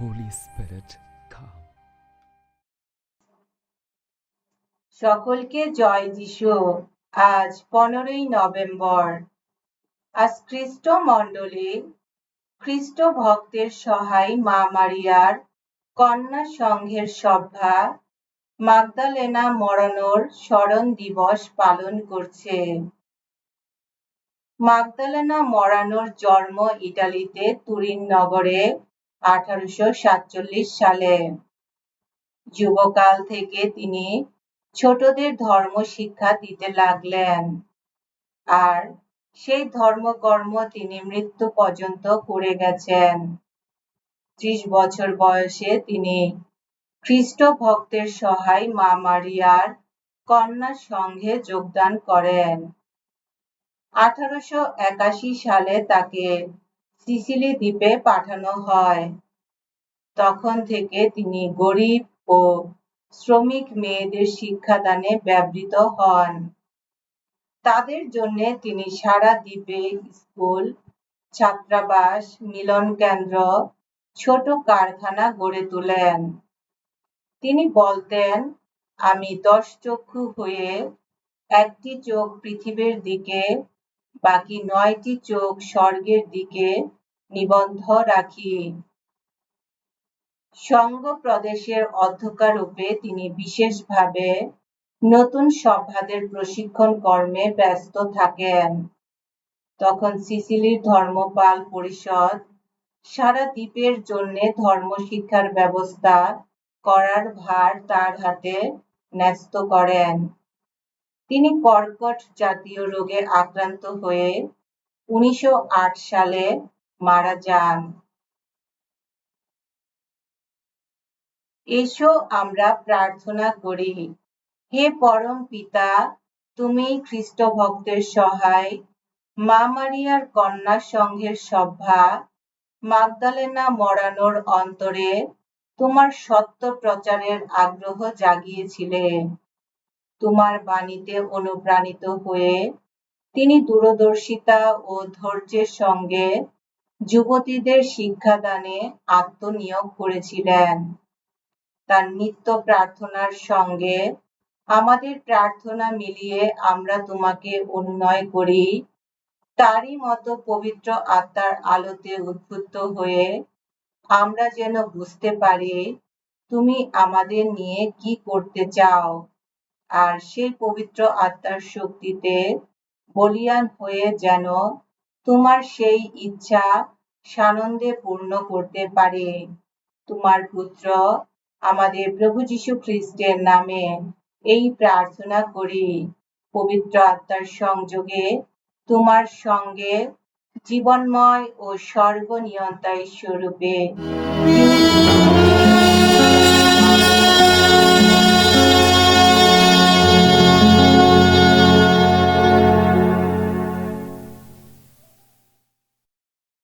Holy Spirit, come. সকলকে জয় যিশু। আজ পনেরোই নভেম্বর। আজ খ্রিস্ট মণ্ডলী খ্রিস্ট ভক্তের সহায় মা মারিয়ার কন্যা সংঘের সভা মাগদালেনা মরানোর স্মরণ দিবস পালন করছে। মাগদালেনা মরানোর জন্ম ইটালিতে তুরিন নগরে আঠারোশো সাতচল্লিশ সালে যুবকাল থেকে তিনি ছোটদের ধর্ম শিক্ষা দিতে লাগলেন। আর সেই ধর্মকর্ম তিনি মৃত্যু পর্যন্ত করে গেছেন। ত্রিশ বছর বয়সে তিনি খ্রিস্ট ভক্তের সহায় মা মারিয়ার কন্যা সংঘে যোগদান করেন। আঠারোশো একাশি সালে তাকে সিসিলি দ্বীপে পাঠানো হয়। তখন থেকে তিনি গরিব ও শ্রমিক মেয়েদের শিক্ষাদানে ব্যবহৃত হন। তাদের জন্য তিনি সারা দ্বীপে স্কুল, ছাত্রাবাস, মিলন কেন্দ্র, ছোট কারখানা গড়ে তোলেন। তিনি বলতেন, আমি দশ চক্ষু হয়ে একটি চোখ পৃথিবীর দিকে, বাকি নয়টি চোখ স্বর্গের দিকে নিবন্ধ রাখি সঙ্গ প্রদেশের অধ্যক্ষারূপে তিনি বিশেষভাবে নতুন সভ্যাদের প্রশিক্ষণ কর্মে ব্যস্ত থাকেন। তখন সিসিলির ধর্মপাল পরিষদ সারা দ্বীপের জন্য ধর্মশিক্ষার ব্যবস্থা করার ভার তার হাতে ন্যস্ত করেন। তিনি কর্কট জাতীয় রোগে আক্রান্ত হয়ে উনিশশো আট সালে মারা যান। এসো আমরা প্রার্থনা করি। হে পরম পিতা, তুমি খ্রিস্ট ভক্তের সহায়, মা মারিয়ার কন্যা সংঘের সভা, মাগদালেনা মরানোর অন্তরে তোমার সত্য প্রচারের আগ্রহ জাগিয়েছিলে। তোমার বাণীতে অনুপ্রাণিত হয়ে তিনি দূরদর্শিতা ও ধৈর্যের সঙ্গে যুবতীদের শিক্ষাদানে আত্মনিয়োগ করেছিলেন। তার নিত্য প্রার্থনার সঙ্গে আমাদের প্রার্থনা মিলিয়ে আমরা তোমাকে অনুনয় করি। তারই মতো পবিত্র আত্মার আলোতে উদ্বুদ্ধ হয়ে আমরা যেন বুঝতে পারি, তুমি আমাদের নিয়ে কি করতে চাও? আর সেই পবিত্র আত্মার শক্তিতে বলিয়ান হয়ে যেন তোমার সেই ইচ্ছা সানন্দে পূর্ণ করতে পারে। তোমার পুত্র আমাদের প্রভু যীশু খ্রিস্টের নামে এই প্রার্থনা করি। পবিত্র আত্মার সংযোগে তোমার সঙ্গে জীবনময় ও সর্বনিয়ন্তায় স্বরূপে।